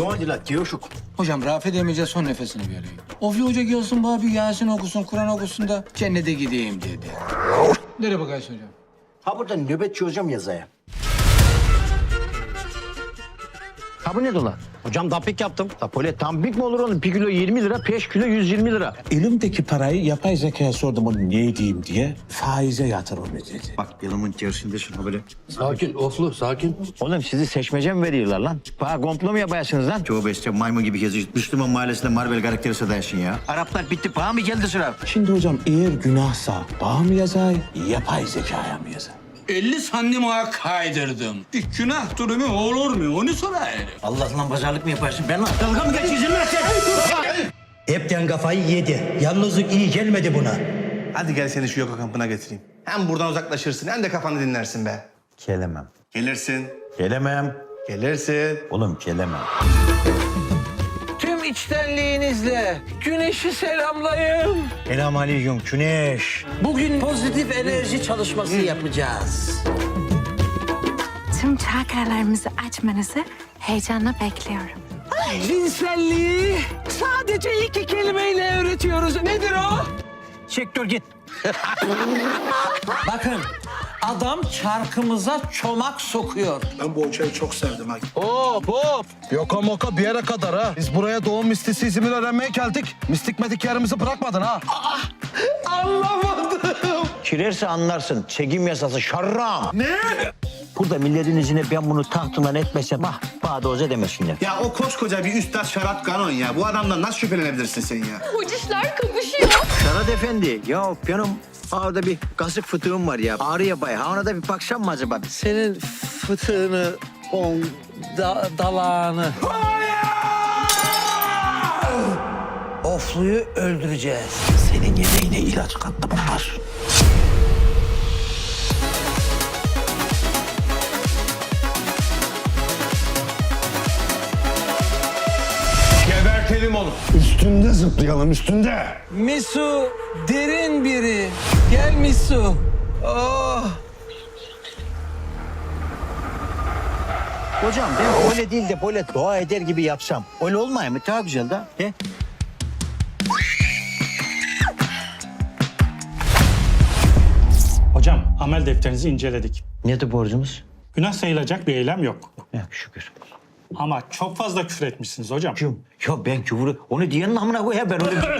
La Teoşuk? Hocam Rafet Emice son nefesini veriyor. Ofli Hoca gelsin bana bir Yasin okusun, Kur'an okusun da cennete gideyim dedi. Nereye bakarsın hocam? Ha burada nöbetçi hocam yazaya. Ha bu ne dolar? Hocam dapik yaptım. Tapole tam big mi olur oğlum? Bir kilo 20 lira, peş kilo 120 lira. Elimdeki parayı yapay zekaya sordum onu ne edeyim diye. Faize yatırım dedi. Bak yılımın içerisindesin ha böyle. Sakin, oflu, sakin. Oğlum sizi seçmece mi veriyorlar lan? Bana komplo mu yapıyorsunuz lan? Tövbe estağfurullah maymun gibi geziyor. Müslüman mahallesinde Marvel karakteri sadayasın ya. Araplar bitti, bana mı geldi sıra? Şimdi hocam eğer günahsa bana mı yazay, yapay zekaya mı yazay? 50 santim ağa kaydırdım. Bir günah durumu olur mu? Onu sorayım. Allah'la pazarlık mı yaparsın? Ben lan dalga mı geçiyorsun lan sen? Hepten kafayı yedi. Yalnızlık iyi gelmedi buna. Hadi gel seni şu yoga kampına götüreyim. Hem buradan uzaklaşırsın hem de kafanı dinlersin be. Gelemem. Gelirsin. Gelemem. Gelirsin. Oğlum gelemem. Tüm içtenliğinizle güneşi selamlayın. Selam aleyküm Güneş. Bugün pozitif enerji çalışması yapacağız. Tüm çakralarımızı açmanızı heyecanla bekliyorum. Cinselliği sadece iki kelimeyle öğretiyoruz. Nedir o? Sektör git. Bakın adam çarkımıza çomak sokuyor. Ben bu uçağı çok sevdim ha. Hop hop. Yoka moka bir yere kadar ha. Biz buraya doğum mistisizmini öğrenmeye geldik. Mistik medik yerimizi bırakmadın ha. Çirerse anlarsın. Çekim yasası şarram. Ne? Burada milletin izine ben bunu tahtından etmesem ah oza demesinler. Ya o koskoca bir üstad Şarat Kanon ya. Bu adamdan nasıl şüphelenebilirsin sen ya? Ucuşlar kapışıyor. Şarat efendi ya benim ağda bir kasık fıtığım var ya. Ağrı yapay. Ha ona da bir baksam mı acaba? Senin fıtığını, on da, dalağını. Ofluyu öldüreceğiz. Senin yemeğine ilaç kattı bunlar. Gebertelim onu. Üstünde zıplayalım üstünde. Misu derin biri. Gel Misu. Oh. Hocam ben öyle değil de böyle dua eder gibi yapsam. Öyle olmuyor mu? Daha güzel de. He? Hocam amel defterinizi inceledik. Nedir borcumuz? Günah sayılacak bir eylem yok. Ya şükür. Ama çok fazla küfür etmişsiniz hocam. Kim? Ya ben küfürü onu diyenin namına koy ya ben öyle...